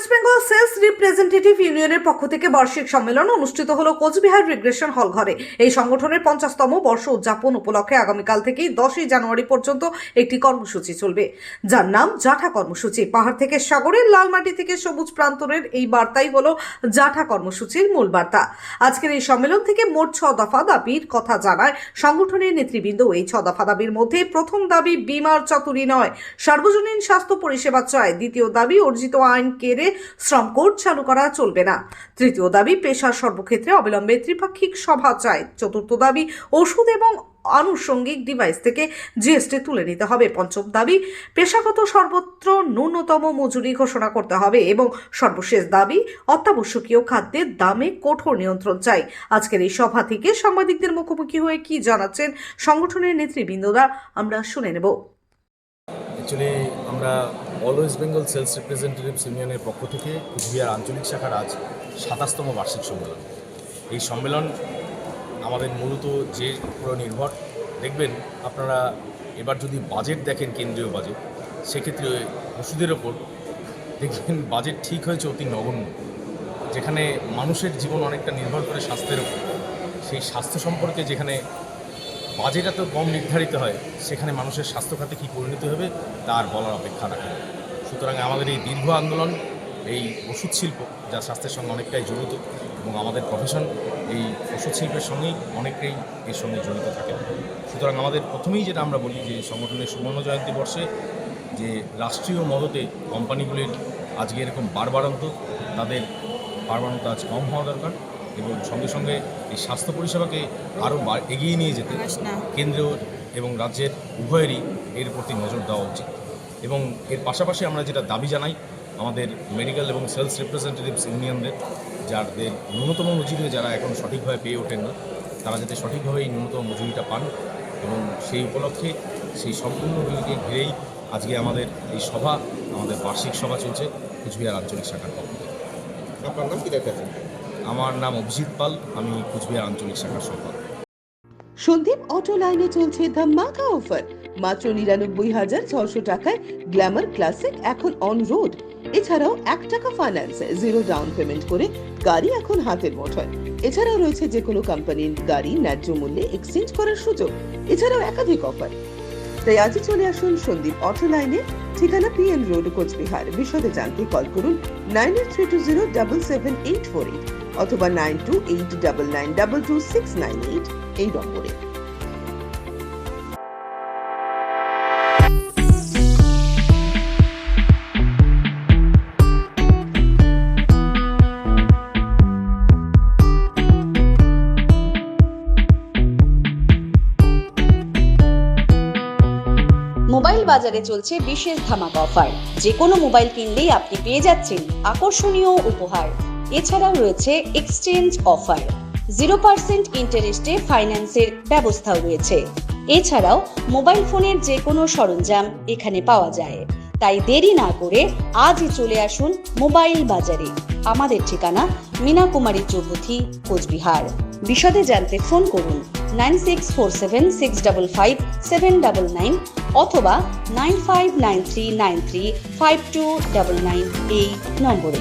West Bengal sales representative ইউনিয়নের পক্ষ থেকে বার্ষিক সম্মেলন অনুষ্ঠিত হলো কোচবিহার রিগ্রেশন হল ঘরে। এই সংগঠনের পঞ্চাশতম বর্ষ উদযাপন উপলক্ষে আগামীকাল থেকেই দশই জানুয়ারি পর্যন্ত একটি কর্মসূচি চলবে। যার নাম জাঠা কর্মসূচি। পাহাড় থেকে সাগরের লালমাটি থেকে সবুজ প্রান্তরের এই বার্তাই হলো জাঠা কর্মসূচির মূল বার্তা। আজকের এই সম্মেলন থেকে মোট ছ দফা দাবির কথা জানায় সংগঠনের নেতৃবৃন্দ। এই ছ দফা দাবির মধ্যে প্রথম দাবি, বিমার চতুরি নয়। সার্বজনীন স্বাস্থ্য পরিষেবা চায়। দ্বিতীয় দাবি, অর্জিত আইন কেড়ে শ্রম কোড চালু করা চলবে না। তৃতীয় দাবি, পেশার সর্বক্ষেত্রে অবিলম্বে ত্রিপাক্ষিক সভা চায় চতুর্থ দাবি, ওষুধ এবং আনুষঙ্গিক ডিভাইস থেকে জিএসটি তুলে নিতে হবে। পঞ্চম দাবি, পেশাগত সর্বত্র ন্যূনতম মজুরি ঘোষণা করতে হবে এবং সর্বশেষ দাবি, অত্যাবশ্যকীয় খাদ্যের দামে কঠোর নিয়ন্ত্রণ চাই। আজকের এই সভা থেকে সাংবাদিকদের মুখোমুখি হয়ে কি জানাচ্ছেন সংগঠনের নেতৃবৃন্দরা, আমরা শুনে নেব। অ্যাকচুয়ালি আমরা all West Bengal sales representatives ইউনিয়নের পক্ষ থেকে কুচবিহার আঞ্চলিক শাখার আজ সাতাশতম বার্ষিক সম্মেলন। এই সম্মেলন আমাদের মূলত যে উপর নির্ভর, দেখবেন আপনারা এবার যদি বাজেট দেখেন, কেন্দ্রীয় বাজেট সেক্ষেত্রে ওষুধের ওপর দেখবেন বাজেট ঠিক হয়েছে অতি নগণ্য। যেখানে মানুষের জীবন অনেকটা নির্ভর করে স্বাস্থ্যের ওপর। সেই স্বাস্থ্য সম্পর্কে যেখানে বাজেট এত কম নির্ধারিত হয়, সেখানে মানুষের স্বাস্থ্য খাতে কী পরিণতি হবে তার বলার অপেক্ষা রাখে সুতরাং আমাদের এই দীর্ঘ আন্দোলন, এই ওষুধ শিল্প, যা স্বাস্থ্যের সঙ্গে অনেকটাই জড়িত এবং আমাদের প্রফেশন এই ওষুধ শিল্পের সঙ্গেই অনেকটাই এর সঙ্গে জড়িত থাকে। সুতরাং আমাদের প্রথমেই যেটা আমরা বলি যে, সংগঠনের সুবর্ণ জয়ন্তী বর্ষে যে রাষ্ট্রীয় মদতে কোম্পানিগুলির আজকে এরকম বারবারন্ত, তাদের বারবারন্ত আজ কম হওয়া দরকার। এবং সঙ্গে সঙ্গে এই স্বাস্থ্য পরিষেবাকে আরও এগিয়ে নিয়ে যেতে কেন্দ্র এবং রাজ্যের উভয়েরই এর প্রতি নজর দেওয়া উচিত। এবং এর পাশাপাশি আমরা যেটা দাবি জানাই আমাদের মেডিকেল এবং সেলস রিপ্রেজেন্টেটিভস ইউনিয়নদের যাদের ন্যূনতম মজুরি যারা এখন সঠিকভাবে পেয়ে ওঠেন না তারা যাতে সঠিকভাবে এই ন্যূনতম মজুরিটা পান এবং সেই উপলক্ষে সেই সম্পূর্ণ দিনকে ঘিরেই আজকে আমাদের এই সভা আমাদের বার্ষিক সভা চলছে কুচবিহার আঞ্চলিক শাখার পক্ষ থেকে। আপনার নাম কি দেখাচ্ছেন আমার নাম অভিজিৎ পাল, আমি কুচবিহার আঞ্চলিক শাখার সম্পাদক। সন্দীপ অটো লাইনে চলছে ধামাকা অফার। মাত্র নিরানব্বই হাজার ছশো টাকায় গ্ল্যামার ক্লাসিক এখন অন রোড এছাড়াও এক টাকা ফাইন্যান্সে জিরো ডাউন পেমেন্ট করে গাড়ি এখন হাতের মুঠোয়। এছাড়াও রয়েছে যে কোনো কোম্পানির গাড়ি ন্যায্য মূল্যে এক্সচেঞ্জ করার সুযোগ, এছাড়াও একাধিক অফার তাই আজই চলে আসুন সন্দীপ অটো লাইনে, ঠিকানা পিএন রোড কোচবিহার। বিশদে জানতে কল করুন nine eight three two zero double seven eight four eight অথবা nine two eight double nine double two six nine eight এই নম্বরে। মোবাইল বাজারে চলছে বিশেষ ধামাকা অফার। যে কোনো মোবাইল কিনলেই আপনি পেয়ে যাচ্ছেন আকর্ষণীয় উপহার। এছাড়াও রয়েছে এক্সচেঞ্জ অফার জিরো পার্সেন্ট ইন্টারেস্টে ফাইন্যান্সের ব্যবস্থাও রয়েছে। এছাড়াও মোবাইল ফোনের যে কোনো সরঞ্জাম এখানে পাওয়া যায়। তাই দেরি না করে আজই চলে আসুন মোবাইল বাজারে। আমাদের ঠিকানা মীনা কুমারী চৌধুরী, কোচবিহার। বিশদে জানতে ফোন করুন nine six four seven six double five seven double nine অথবা nine five nine three nine three five two double nine এই নম্বরে।